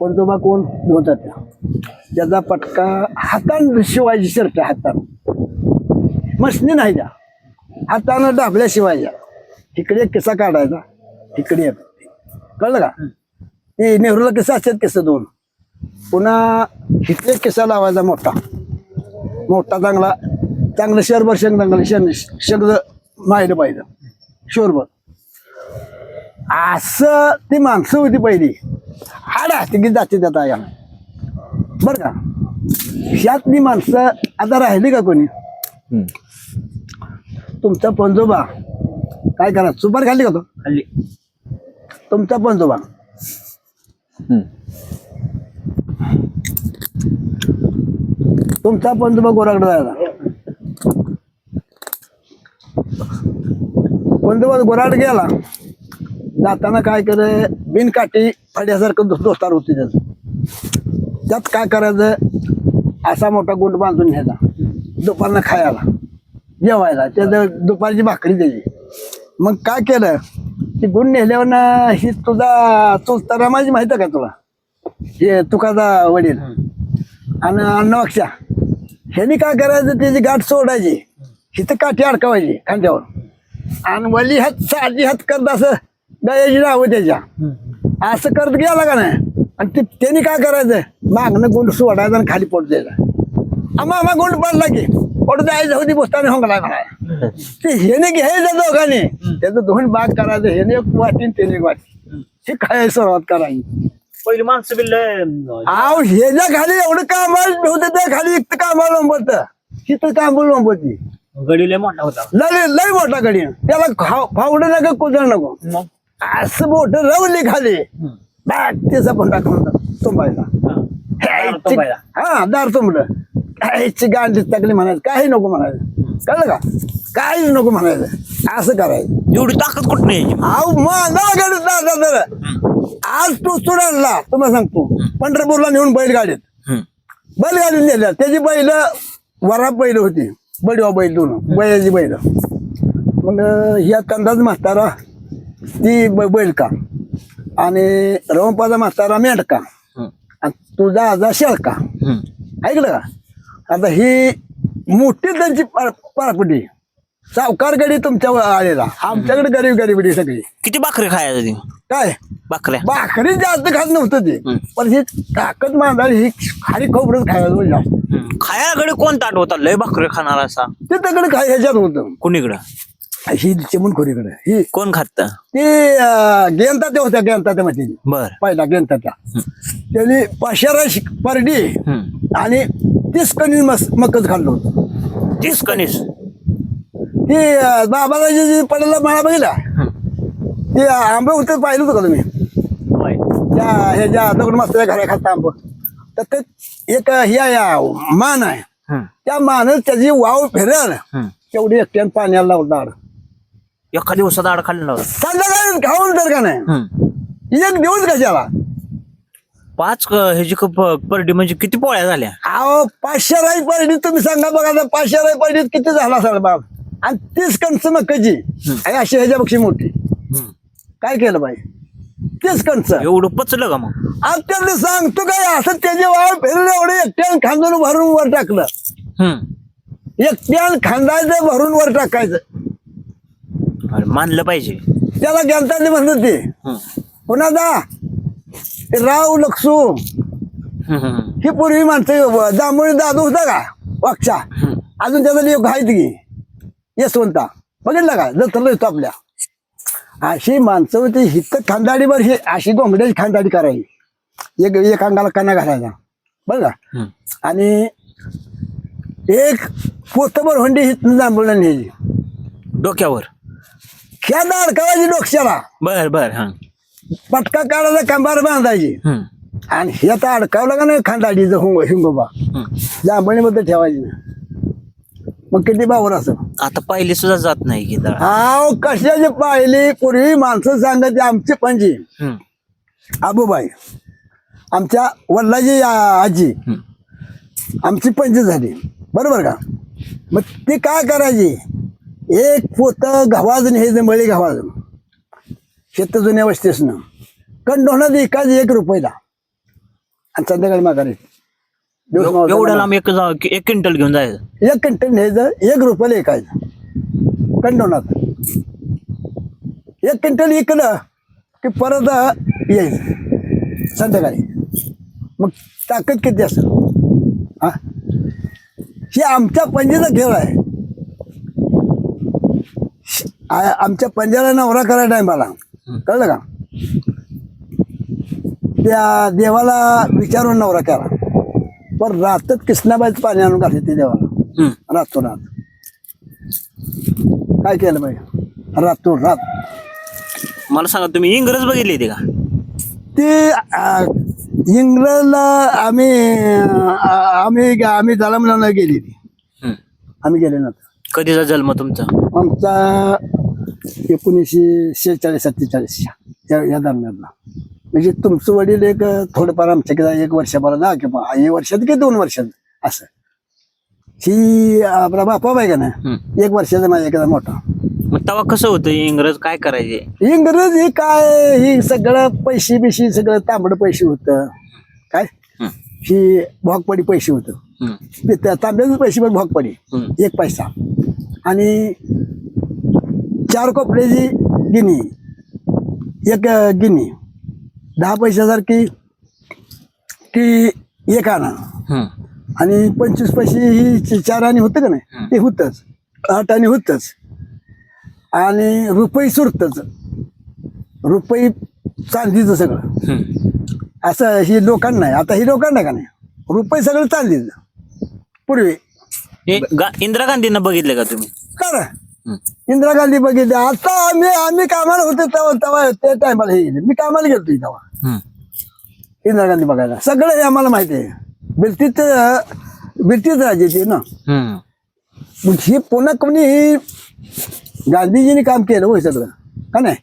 पंजोबा कोण होता त्या त्याचा पटका हातान शिवायची शर्ट हातान. मशनी नाही त्या हातानं डाबल्या शिवायच्या एक किस्सा काढायचा. एक. कळलं का? ते नेहरूला किस्सा असतात किस्सा दोन. पुन्हा इथे किस्सा लावायचा मोठा. मोठा चांगला. चांगलं शहरभर शेंग चांगलं. शेंग शेंग माहिलं पाहिजे. शोरभर असं ती माणसं होती पहिली. हाडा ती जाते त्यात या बर का? ह्यातली माणसं आता राहिली का कोणी. तुमचा पंजोबा. काय करा? सुपार खाल्ली का तो? खाल्ली. तुमचा पंजोबा. तुमचा पंजोबा गोराकडे जायला पंजोबा गोराड गेला. जाताना काय करे बिनकाठी फड्यासारखं दोस्तार होती त्याचं. त्यात काय करायचं? असा मोठा गुंड बांधून घ्यायचा दुपारनं खायला. जेवायला. त्याचं दुपारची भाकरी त्याची. मग काय केलं? ती गुंड नेल्यावर ना ही तुझा चुलता रमाजी माहिती आहे का तुला? हे तुकाचा वडील. आणि अन्नवाक्षा ह्यानी काय करायचं? त्याची गाठ सोडायची. हिथं काठी अडकावायची खांद्यावर. आणि वली हात साडी हात करत असं गयाची नावं त्याच्या. असं करत गेला का नाही? आणि ते त्यांनी काय करायचं? मागणं गुंड सोडायचं आणि खाली पडू द्यायचा. आम्हा आम्हा गुंड पडला की पडू द्यायचं होती बोस्ताने होंगला म्हणा ते हेने घ्यायचं दोघांनी. त्याचं दोन भाग करायचं हेने एक वाटी त्याने एक वाटी. हे काय सुरुवात करायची? पहिली माणसं बिल आव ह्याच्या खाली एवढं कामाला होतं त्या खाली एक कामाला लोंबत. तिथं काम लोंबती गडी लय मोठा होता. लय लय मोठा गडी. त्याला फावडं नको कुदळ नको. असं मोठ रवली खाली. बॅग त्याचा पण टाकून तुंबायला. हा. तुंबायला. हा दार तुंबलं. काहीची गांडी टाकली म्हणायचं काही नको म्हणायचं. कळलं का? काहीच नको म्हणायचं. असं करायचं. एवढी ताकद कुठं नाही आज तू सुडायला तुम्हाला सांगतो. पंढरपूरला नेऊन बैलगाडीत. बैलगाडीत नेल्या त्याची बैल वरा बैल होती. बडवा बैल दोन. बैलाची बैल. मग ह्या कंदाज म्हातारा ती ब- बैल का आणि रवंपाचा म्हातारा मेंढका. आणि तुझा आजा शेळका. ऐकलं का? आता ही मोठी त्यांची पारपटी सावकार गडी तुमच्या आलेला. आमच्याकडे गरीब गरीबडी सगळी. किती भाकरी खायचं ती? काय? भाकऱ्या. भाकरी जास्त खात नव्हतं ते. पण ही ताकद मांदाळी ही खारी खोबरच खायला जास्त. हम्म. खायला कडे कोण ताट होता? लय भाकरी खाणार असा. ते तकडे काय ह्याच्यात होतं. कुणीकडं? ही चिमूनखोरीकडे. ही कोण खात? ती गेंता त्या होत्या गेंता त्या मध्ये बर. पहिला गेंता त्या त्यांनी पाचशे परडी. आणि तीस कणी मस मकच खाल्लं होतं. तीस कणीस? ती बाबाला जे पडलेला माळा बघितला? ते आंबे होते पाहिलं होतं का तुम्ही? होय. त्या ह्याच्या दगड मस्त घरा खालता आंब. तर ते एक हे आहे, मान आहे. त्या मानच त्याची वाव फिरेल. तेवढी एकट्यानं पाण्याला लावणार एका दिवसात आड खाल्लं नव्हतं. संध्याकाळी खाऊन तर का नाही? हम्म. एक दिवस कशाला पाच क- ह्याची कप परडी म्हणजे किती पोळ्या झाल्या? अहो पाचशे राई पडली तुम्ही सांगा बघा आता पाचशे राई पडली किती झाला सर बाब आणि तीस कणस मक्काची. आहे अशी ह्याच्यापेक्षा मोठी. काय केलं पाहिजे तीस कणस. एवढं पचलं का मग? आपल्याला सांगतो काय असं त्याचे वाव फिरले एवढे एकट्यानं खांदून भरून वर टाकलं. हम्म. एकट्यानं खांदायचं भरून वर टाकायचं. अरे मानलं पाहिजे. त्याला गणताचे म्हणत ते. पुन्हा ते राव लक्सू. ही पूर्वी माणसं जांभळी दादू होता का? वाक्षा अजून त्याचा लेख आहेत की? यशवंता. बघितलं का? जत्र येतो आपल्या. अशी माणसं होती हित खांदाडीवर ही अशी गोंगड्याची खांदाडी करायची. एक एक अंगाला काना घालायचा. बरं का. आणि एक पोतभर होंडी हित जांभळून न्यायची. डोक्यावर. ख्या अडकावायची डोक्याला बर बर हा. पटका काढायचा कंबार बांधायची. आणि हे आता अडकावलं का नाही खांदाडीचं हुंग हिंगोबा. जांभळीमध्ये ठेवायची ना. मग किती बावर असं? आता पाहिली सुद्धा जात नाही की दळा. हाव कशाची पाहिली पूर्वी माणसं सांगत आमची पणजी. हम्म. आबूबाई आमच्या वडिलाची आ- आजी. आमची पंची झाली. बरोबर का? मग ती काय करायची? एक पोत गव्हाज हे मळी गव्हाज शेत जुन्या वस्तीसनं. कंडोनात एकाच एक रुपयाला. आणि संध्याकाळी माघारी. दिवस एव- एवढं लांब एक जा- एक क्विंटल घेऊन जायचं. एक कंटेन न्यायचं एक रुपयाला ऐकायचं कंडोनात एक क्विंटल इकलं की परत यायचं. संध्याकाळी. मग ताकद किती असेल? हा? हे आमच्या पंजेचा खेळ आहे. आ- आमच्या पंजाला नवरा करा टायमाला. कळलं का? त्या देवाला विचारून नवरा केला पण रातात कृष्णाबाईचं पाणी आणून घातले ते देवाला. हम्म. रातोरात. काय केलं पाहिजे रातोरात. मला सांगा तुम्ही इंग्रज बघितली ते का? ते आ, इंग्रजला आम्ही आ, आम्ही आम्ही जलमला गेली ती हम्म. आम्ही गेले ना कधीचा जन्म तुमचा? आमचा एकोणीसशे शेहेचाळीस सत्तेचाळीस या या दरम्यानला म्हणजे तुमचं वडील एक थोडंफार आमच्या किंवा एक वर्षभर ना किंवा हे वर्षात की दोन वर्षात? असं. ही आपला बापा आहे का ना. एक वर्षाचा माझ्या एखादा मोठा. मग तेव्हा कसं होतं इंग्रज? काय करायचे? इंग्रज ही काय? ही सगळं पैसे बिशी सगळं तांबडं पैसे होतं. काय. ही भोगपडी पैसे होतं. हम्म. ते त्या तांब्याचे पैसे पण भोगपडी. एक पैसा. आणि चार कोपऱ्याची गिनी. एक गिनी. दहा पैशासारखी की एक आणा. आणि पंचवीस पैसे ही चार आणि होतं का नाही? ते होतच. आठ आणि होतच. आणि रुपये सुरतच. रुपये चांदीचं सगळं. असं ही लोकांना नाही आता ही लोकांना का नाही? रुपये सगळं चांदीचं. पूर्वी. इंदिरा गांधींना बघितले का तुम्ही? हम्म. इंदिरा गांधी बघितले. आता आम्ही आम्ही कामाला होतो तेव्हा तेव्हा त्या टायमाला हे गेले. मी कामाला गेलो तेव्हा. इंदिरा गांधी बघायला. सगळं हे आम्हाला माहिती आहे. ब्रिटिश ब्रिटिश राजे ते ना. मग हे पुन्हा कोणी गांधीजीने काम केलं होय सगळं. का नाही?